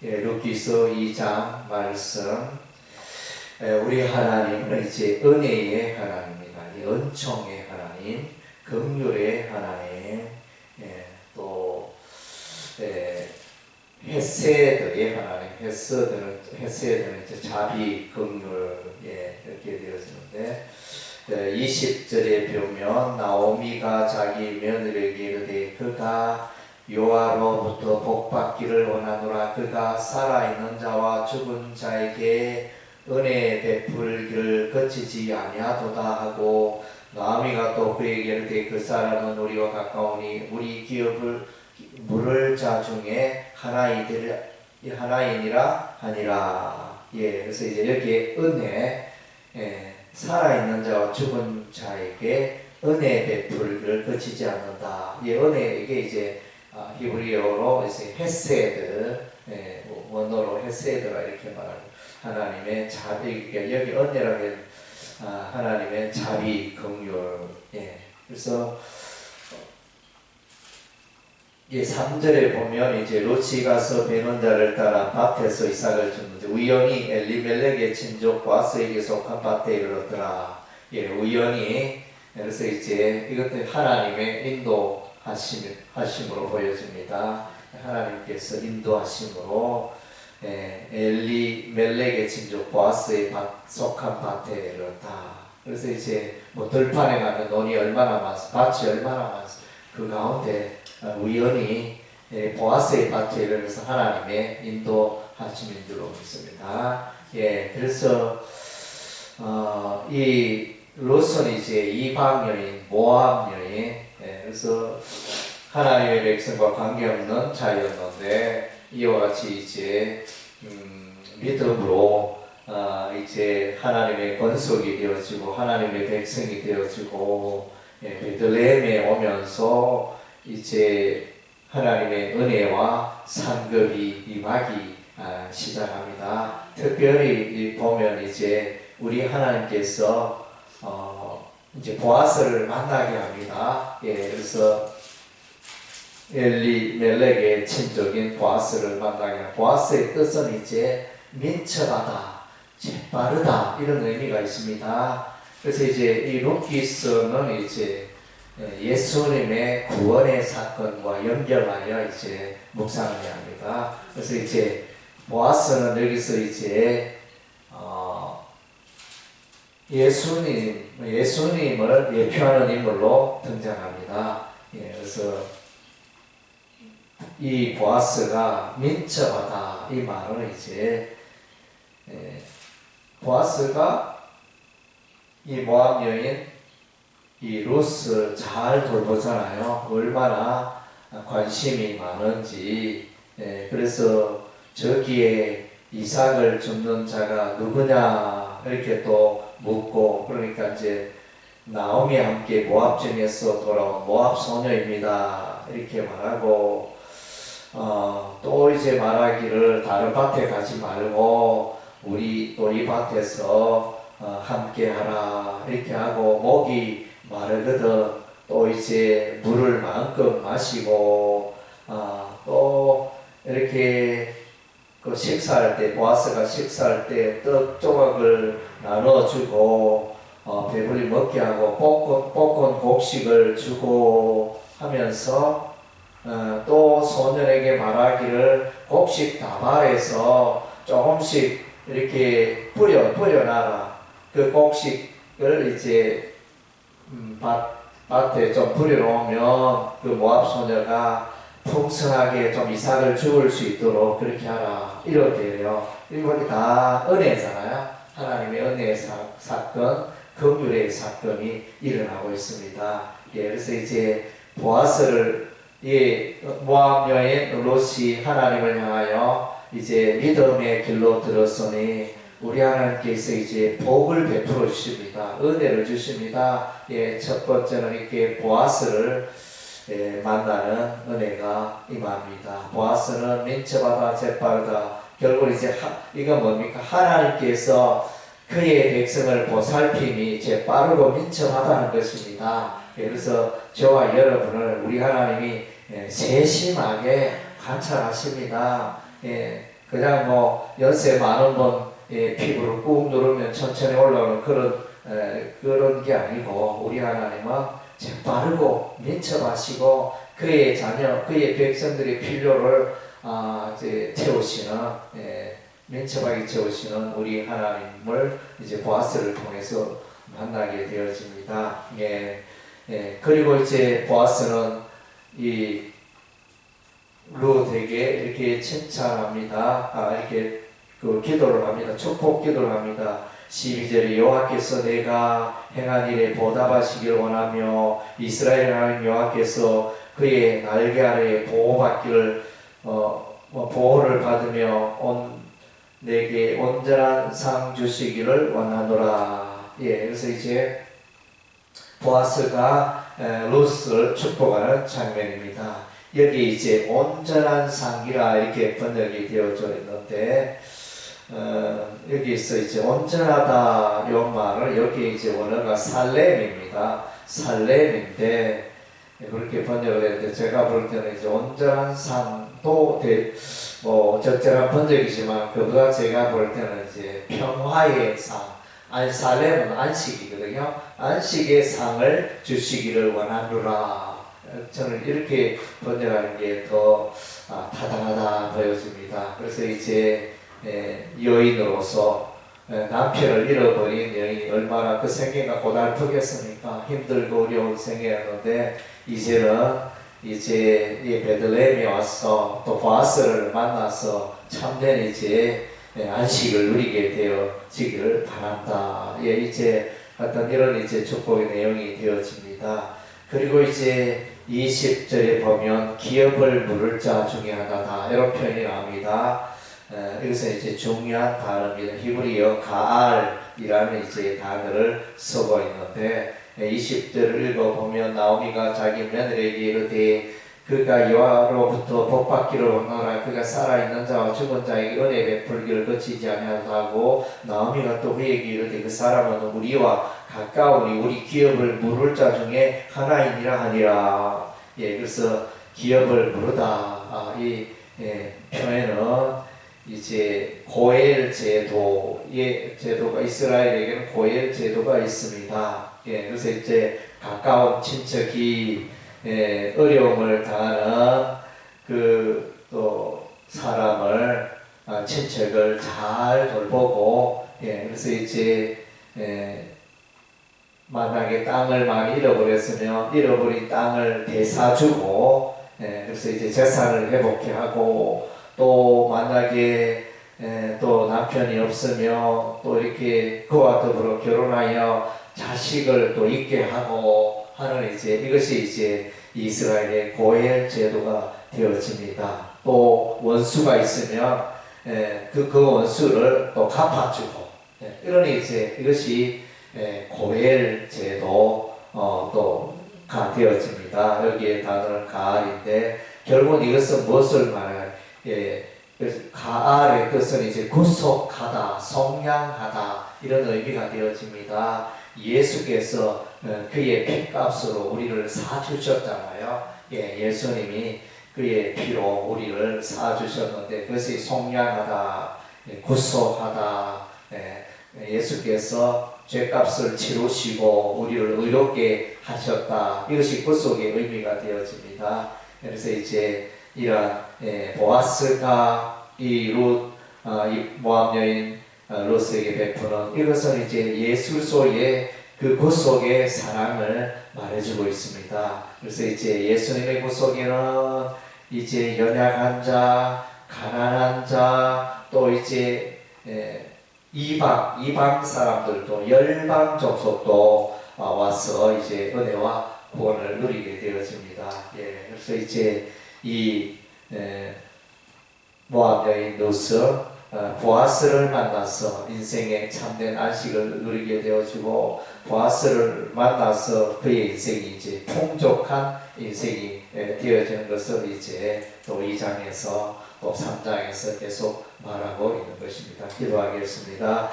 예, 루키서 2장 말씀. 예, 우리 하나님은 이제 은혜의 하나님입니다. 은총의 하나님, 긍휼의 하나님, 예, 또 예, 헤세드의 하나님, 헤세드는 헤세드는 이제 자비, 긍휼 예, 이렇게 되어지는데 20절에 보면 나오미가 자기 며느리에게 이르되 그가 요아로부터 복받기를 원하노라. 그가 살아있는 자와 죽은 자에게 은혜 베풀기를 거치지 아니하도다 하고 나아미가 또 그에게 이르되 그 사람은 우리와 가까우니 우리 기업을 물을 자 중에 하나이들 하나이니라 하니라. 예 그래서 이제 여기에 은혜 예, 살아있는 자와 죽은 자에게 은혜 베풀기를 거치지 않는다. 이 은혜 이게 이제 아, 히브리어로 이제 헤세드 예, 원어로 헤세드라 이렇게 말하고 하나님의 자비 그러니까 여기 은혜라면 아, 하나님의 자비 긍휼 예. 그래서 예, 3절에 보면 이제 로치 가서 베는 자를 따라 밭에서 이삭을 줬는데 우연히 엘리멜렉의 친족 과스에게 속한 밭에 이르렀더라. 예, 우연히 그래서 이제 이것도 하나님의 인도 하심, 하심으로 보여집니다. 하나님께서 인도하심으로 예, 엘리 멜렉의 친족 보아스의 밭, 속한 밭에 이르렀다. 그래서 이제 뭐 들판에 가면 논이 얼마나 많습 밭이 얼마나 많습 그 가운데 우연히 예, 보아스의 밭에 이르면서 하나님의 인도하심인 줄로 믿습니다. 예, 그래서 어, 이 롯은 이제 이방 여인, 모압 여인, 예, 그래서 하나님의 백성과 관계없는 자였는데 이와 같이 이제 음, 믿음으로 아, 이제 하나님의 권속이 되어지고 하나님의 백성이 되어지고 예, 베들레헴에 오면서 이제 하나님의 은혜와 상급이 임하기 아, 시작합니다. 특별히 보면 이제 우리 하나님께서 어, 이제 보아스를 만나게 합니다. 예, 그래서 엘리 멜렉의 친족인 보아스를 만나게 합니다. 보아스의 뜻은 이제 민첩하다, 재빠르다 이런 의미가 있습니다. 그래서 이제 이 루키스는 이제 예수님의 구원의 사건과 연결하여 이제 묵상을 합니다. 그래서 이제 보아스는 여기서 이제 예수님, 예수님을 예표하는 인물로 등장합니다. 예, 그래서 이 보아스가 민첩하다 이 말은 이제 예, 보아스가 이 모함 여인 이 루스 잘 돌보잖아요. 얼마나 관심이 많은지 예, 그래서 저기에 이삭을 줍는 자가 누구냐 이렇게 또 묻고 그러니까 이제 나오미 함께 모압중에서 돌아온 모압 소녀입니다. 이렇게 말하고 어, 또 이제 말하기를 다른 밭에 가지 말고 우리 또 이 밭에서 어, 함께 하라 이렇게 하고 목이 마르거든 또 이제 물을 마음껏 마시고 어, 또 이렇게 그 식사할 때 보아스가 식사할 때 떡 조각을 나눠주고 어, 배불리 먹게 하고 볶은, 볶은 곡식을 주고 하면서 어, 또 소년에게 말하기를 곡식 다발에서 조금씩 이렇게 뿌려 뿌려놔라. 그 곡식을 이제 음, 밭, 밭에 좀 뿌려놓으면 그 모압 소녀가 풍성하게 좀 이삭을 죽을 수 있도록 그렇게 하라. 이렇게 해요. 이거 다 은혜잖아요. 하나님의 은혜의 사, 사건, 긍휼의 사건이 일어나고 있습니다. 예, 그래서 이제 보아스를 예, 모압 여인 롯이 하나님을 향하여 이제 믿음의 길로 들었으니 우리 하나님께서 이제 복을 베풀어 주십니다. 은혜를 주십니다. 예, 첫 번째는 이렇게 보아스를 예, 만나는 은혜가 임합니다. 보아스는 민첩하다, 재빠르다. 결국 이제 하, 이거 뭡니까? 하나님께서 그의 백성을 보살핌이 재빠르고 민첩하다는 것입니다. 예, 그래서 저와 여러분을 우리 하나님이 예, 세심하게 관찰하십니다. 예, 그냥 뭐 연세 많은 분 예, 피부를 꾹 누르면 천천히 올라오는 그런 에, 그런 게 아니고 우리 하나님은 재빠르고 민첩하시고 그의 자녀, 그의 백성들의 필요를 아, 이제 채우시는 예, 민첩하게 채우시는 우리 하나님을 이제 보아스를 통해서 만나게 되어집니다. 예, 예, 그리고 이제 보아스는 이 루드에게 이렇게 칭찬합니다. 아, 이렇게 그 기도를 합니다. 축복 기도를 합니다. 12절에 여호와께서 내가 행한 일에 보답하시길 원하며 이스라엘 하나님 여호와께서 그의 날개 아래에 보호받기를 어, 뭐 보호를 받으며 온 내게 온전한 상 주시기를 원하노라. 예, 그래서 이제 보아스가 에, 루스를 축복하는 장면입니다. 여기 이제 온전한 상이라 이렇게 번역이 되어져 있는데 어, 여기서 이제 온전하다 요 말을 여기 이제 원어가 살렘입니다. 살렘인데 그렇게 번역을 했는데 제가 볼 때는 이제 온전한 상도 대, 뭐 적절한 번역이지만 그보다 제가 볼 때는 이제 평화의 상, 안 살렘은 안식이거든요. 안식의 상을 주시기를 원하노라. 저는 이렇게 번역하는 게더 아, 타당하다 보여집니다. 그래서 이제 에, 여인으로서 에, 남편을 잃어버린 여인이 얼마나 그 생애가 고달프겠습니까? 힘들고 어려운 생애였는데 이제는 이제 이 베들레헴에 와서 또 보아스를 만나서 참된 이제 에, 안식을 누리게 되어지기를 바란다. 예, 이제 어떤 이런 이제 축복의 내용이 되어집니다. 그리고 이제 20절에 보면 기업을 물을 자 중에 하나다 이런 표현이 나옵니다. 에, 여기서 이제 중요한 단어입니다. 히브리어 가알이라는 이제 단어를 쓰고 있는데 20절을 읽어보면 나오미가 자기 며느리에게 이르되 그가 여호와로부터 복받기를 원하노라 그가 살아있는 자와 죽은 자에게 은혜 베풀기를 거치지 아니하고 나오미가 또 그에게 이르되 그 사람은 우리와 가까우니 우리 기업을 물을 자 중에 하나이니라 하니라 예 그래서 기업을 물으다 아, 이 예, 표현은 이제 고엘 제도의 제도가 이스라엘에게는 고엘 제도가 있습니다. 예, 그래서 이제 가까운 친척이 예, 어려움을 당하는 그 또 사람을 아, 친척을 잘 돌보고 예, 그래서 이제 예, 만약에 땅을 많이 잃어버렸으면 잃어버린 땅을 되사주고 예, 그래서 이제 재산을 회복해 하고 또 만약에 에, 또 남편이 없으며 또 이렇게 그와 더불어 결혼하여 자식을 또 있게 하고 하는 이제 이것이 이제 이스라엘의 고엘 제도가 되어집니다. 또 원수가 있으면 에, 그, 그 원수를 또 갚아주고 예, 이런 이제 이것이 에, 고엘 제도 어, 또가 되어집니다. 여기에 단어는 가알인데 결국 이것은 무엇을 말해? 예, 그래서 가알의 뜻은 이제 구속하다, 성량하다 이런 의미가 되어집니다. 예수께서 어, 그의 피값으로 우리를 사주셨잖아요. 예, 예수님이 그의 피로 우리를 사주셨는데 그것이 성량하다, 예, 구속하다. 예, 예수께서 죄값을 치르시고 우리를 의롭게 하셨다. 이것이 구속의 의미가 되어집니다. 그래서 이제 이러한 예, 보아스가 이룻 아, 이 모함 여인 아, 로스에게 베푸는 이것은 이제 예술소의 그 구속의 사랑을 말해주고 있습니다. 그래서 이제 예수님의 구속에는 이제 연약한 자, 가난한 자, 또 이제 예, 이방 이방 사람들도 열방 족속도 아, 와서 이제 은혜와 구원을 누리게 되어집니다. 예, 그래서 이제 이 에, 모압 여인 루스 어, 보아스를 만나서 인생의 참된 안식을 누리게 되어지고 보아스를 만나서 그의 인생이 이제 풍족한 인생이 에, 되어지는 것을 이제 또 2장에서 또 3장에서 계속 말하고 있는 것입니다. 기도하겠습니다.